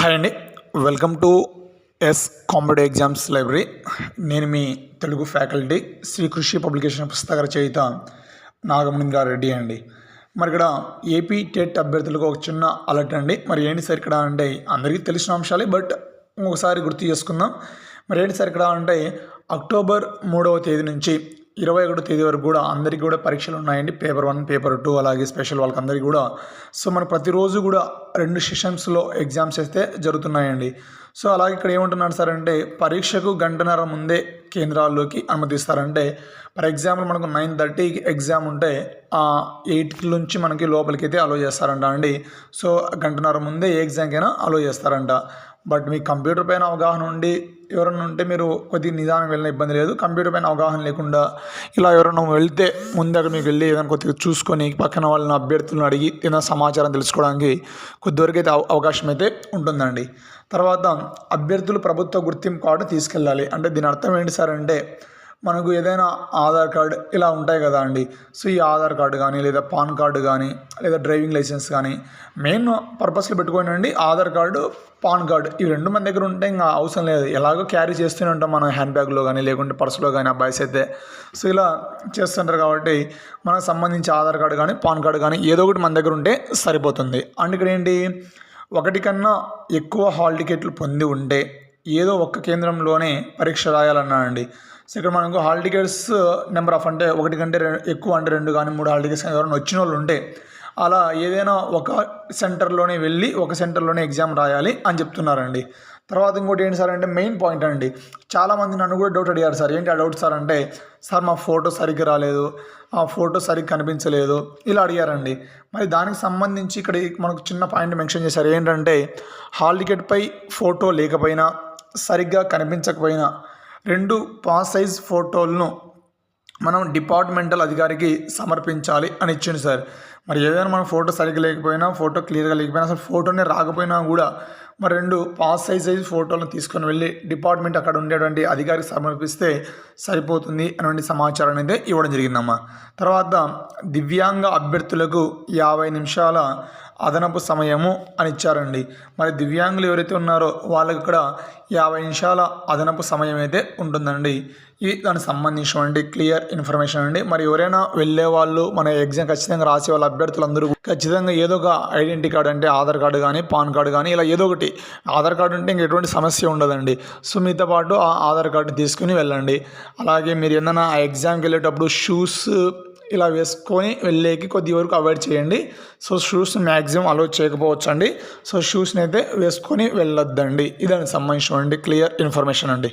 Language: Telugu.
హాయ్ అండి. Welcome to S competitive exams library. నేను మీ తెలుగు ఫ్యాకల్టీ శ్రీ కృషి పబ్లికేషన్ పుస్తక రచయిత నాగమణి రెడ్డి అండి. మరి ఇక్కడ ఏపీ టెట్ అభ్యర్థులకు ఒక చిన్న అలర్ట్ అండి. మరి ఏంటి సార్ ఇక్కడ అంటే అందరికీ తెలిసిన అంశాలే బట్ ఒకసారి గుర్తు చేసుకుందాం. మరి ఏంటి సార్ ఇక్కడ అంటే అక్టోబర్ మూడవ తేదీ నుంచి ఇరవై ఒకటో తేదీ వరకు కూడా అందరికీ కూడా పరీక్షలు ఉన్నాయండి. పేపర్ వన్ పేపర్ టూ అలాగే స్పెషల్ వాళ్ళకందరికీ కూడా. సో మనం ప్రతిరోజు కూడా రెండు సెషన్స్లో ఎగ్జామ్స్ అయితే జరుగుతున్నాయండి. సో అలాగే ఇక్కడ ఏమంటున్నారు సార్ అంటే పరీక్షకు గంటన్నర ముందే కేంద్రాల్లోకి అనుమతిస్తారంటే ఫర్ ఎగ్జాంపుల్ మనకు నైన్ థర్టీకి ఎగ్జామ్ ఉంటే ఎయిట్ నుంచి మనకి లోపలికి అయితే అలో చేస్తారంట అండి. సో గంటన్నర ముందే ఏ ఎగ్జామ్కైనా అలో చేస్తారంట. బట్ మీ కంప్యూటర్ పైన అవగాహన ఉండి ఎవరన్నా ఉంటే మీరు కొద్దిగా నిదానం వెళ్ళిన ఇబ్బంది లేదు. కంప్యూటర్ పైన అవగాహన లేకుండా ఇలా ఎవరన్నా వెళ్తే ముందర మీకు వెళ్ళి ఏదైనా కొద్దిగా చూసుకొని పక్కన వాళ్ళని అభ్యర్థులను అడిగి ఏదైనా సమాచారం తెలుసుకోవడానికి కొద్దివరకు అయితే అవకాశం అయితే ఉంటుందండి. తర్వాత అభ్యర్థులు ప్రభుత్వ గుర్తింపు కార్డు తీసుకెళ్ళాలి. అంటే దీని అర్థం ఏంటి సార్ అంటే మనకు ఏదైనా ఆధార్ కార్డు ఇలా ఉంటాయి కదా అండి. సో ఈ ఆధార్ కార్డు కానీ లేదా పాన్ కార్డు కానీ లేదా డ్రైవింగ్ లైసెన్స్ కానీ మెయిన్ పర్పస్లో పెట్టుకోండి ఆధార్ కార్డు పాన్ కార్డు ఈ రెండు మన దగ్గర ఉంటే ఇంకా అవసరం లేదు. ఎలాగో క్యారీ చేస్తూనే ఉంటాం మనం హ్యాండ్ బ్యాగ్లో కానీ లేకుంటే పర్సులో కానీ అబ్బాయిస్ అయితే. సో ఇలా చేస్తుంటారు కాబట్టి మనకు సంబంధించి ఆధార్ కార్డు కానీ పాన్ కార్డు కానీ ఏదో ఒకటి మన దగ్గర ఉంటే సరిపోతుంది. అండ్ ఇక్కడ ఏంటి? ఒకటి కన్నా ఎక్కువ హాల్ టికెట్లు పొంది ఉంటే ఏదో ఒక్క కేంద్రంలోనే పరీక్ష రాయాలన్నానండి సెకండ్ ఇక్కడ మనకు హాల్ టికెట్స్ నెంబర్ ఆఫ్ అంటే ఒకటి కంటే ఎక్కువ అంటే రెండు కానీ మూడు హాల్ టికెట్స్ ఎవరైనా వచ్చిన వాళ్ళు ఉంటే అలా ఏదైనా ఒక సెంటర్లోనే వెళ్ళి ఒక సెంటర్లోనే ఎగ్జామ్ రాయాలి అని చెప్తున్నారండి. తర్వాత ఇంకోటి ఏంటి సార్ అంటే మెయిన్ పాయింట్ అండి. చాలామంది నన్ను కూడా డౌట్ అడిగారు సార్. ఏంటి ఆ డౌట్ సార్ అంటే సార్ మా ఫోటో సరిగ్గా రాలేదు ఆ ఫోటో సరిగ్గా కనిపించలేదు ఇలా అడిగారండి. మరి దానికి సంబంధించి ఇక్కడ మనకు చిన్న పాయింట్ మెన్షన్ చేశారు. ఏంటంటే హాల్ టికెట్పై ఫోటో లేకపోయినా సరిగ్గా కనిపించకపోయినా రెండు పాస్ సైజ్ ఫోటోలను మనం డిపార్ట్మెంటల్ అధికారికి సమర్పించాలి అని ఇచ్చింది సార్. మరి ఏదైనా మన ఫోటో సరిగ్గా లేకపోయినా ఫోటో క్లియర్గా లేకపోయినా అసలు ఫోటోనే రాకపోయినా కూడా మరి రెండు పాస్ సైజ్ సైజ్ ఫోటోలను తీసుకొని వెళ్ళి డిపార్ట్మెంట్ అక్కడ ఉండేటువంటి అధికారికి సమర్పిస్తే సరిపోతుంది అనేటువంటి సమాచారం అయితే ఇవ్వడం జరిగిందమ్మా. తర్వాత దివ్యాంగ అభ్యర్థులకు యాభై నిమిషాల అదనపు సమయము అని ఇచ్చారండి. మరి దివ్యాంగులు ఎవరైతే ఉన్నారో వాళ్ళకి ఇక్కడ యాభై నిమిషాల అదనపు సమయం అయితే ఉంటుందండి. ఇది దానికి సంబంధించినటువంటి క్లియర్ ఇన్ఫర్మేషన్ అండి. మరి ఎవరైనా వెళ్ళే వాళ్ళు మన ఎగ్జామ్ ఖచ్చితంగా రాసే వాళ్ళ అభ్యర్థులందరూ ఖచ్చితంగా ఏదో ఒక ఐడెంటిటీ కార్డు అంటే ఆధార్ కార్డు కానీ పాన్ కార్డు కానీ ఇలా ఏదో ఒకటి. ఆధార్ కార్డు ఉంటే ఇంక ఎటువంటి సమస్య ఉండదండి. సో మీతో పాటు ఆ ఆధార్ కార్డుని తీసుకుని వెళ్ళండి. అలాగే మీరు ఏదైనా ఆ ఎగ్జామ్కి వెళ్ళేటప్పుడు షూస్ ఇలా వేసుకొని వెళ్ళేకి కొద్ది వరకు అవాయిడ్ చేయండి. సో షూస్ మ్యాక్సిమం అలో చేయకపోవచ్చు అండి సో షూస్ని అయితే వేసుకొని వెళ్ళొద్దండి. ఇదానికి సంబంధించినటువంటి క్లియర్ ఇన్ఫర్మేషన్ అండి.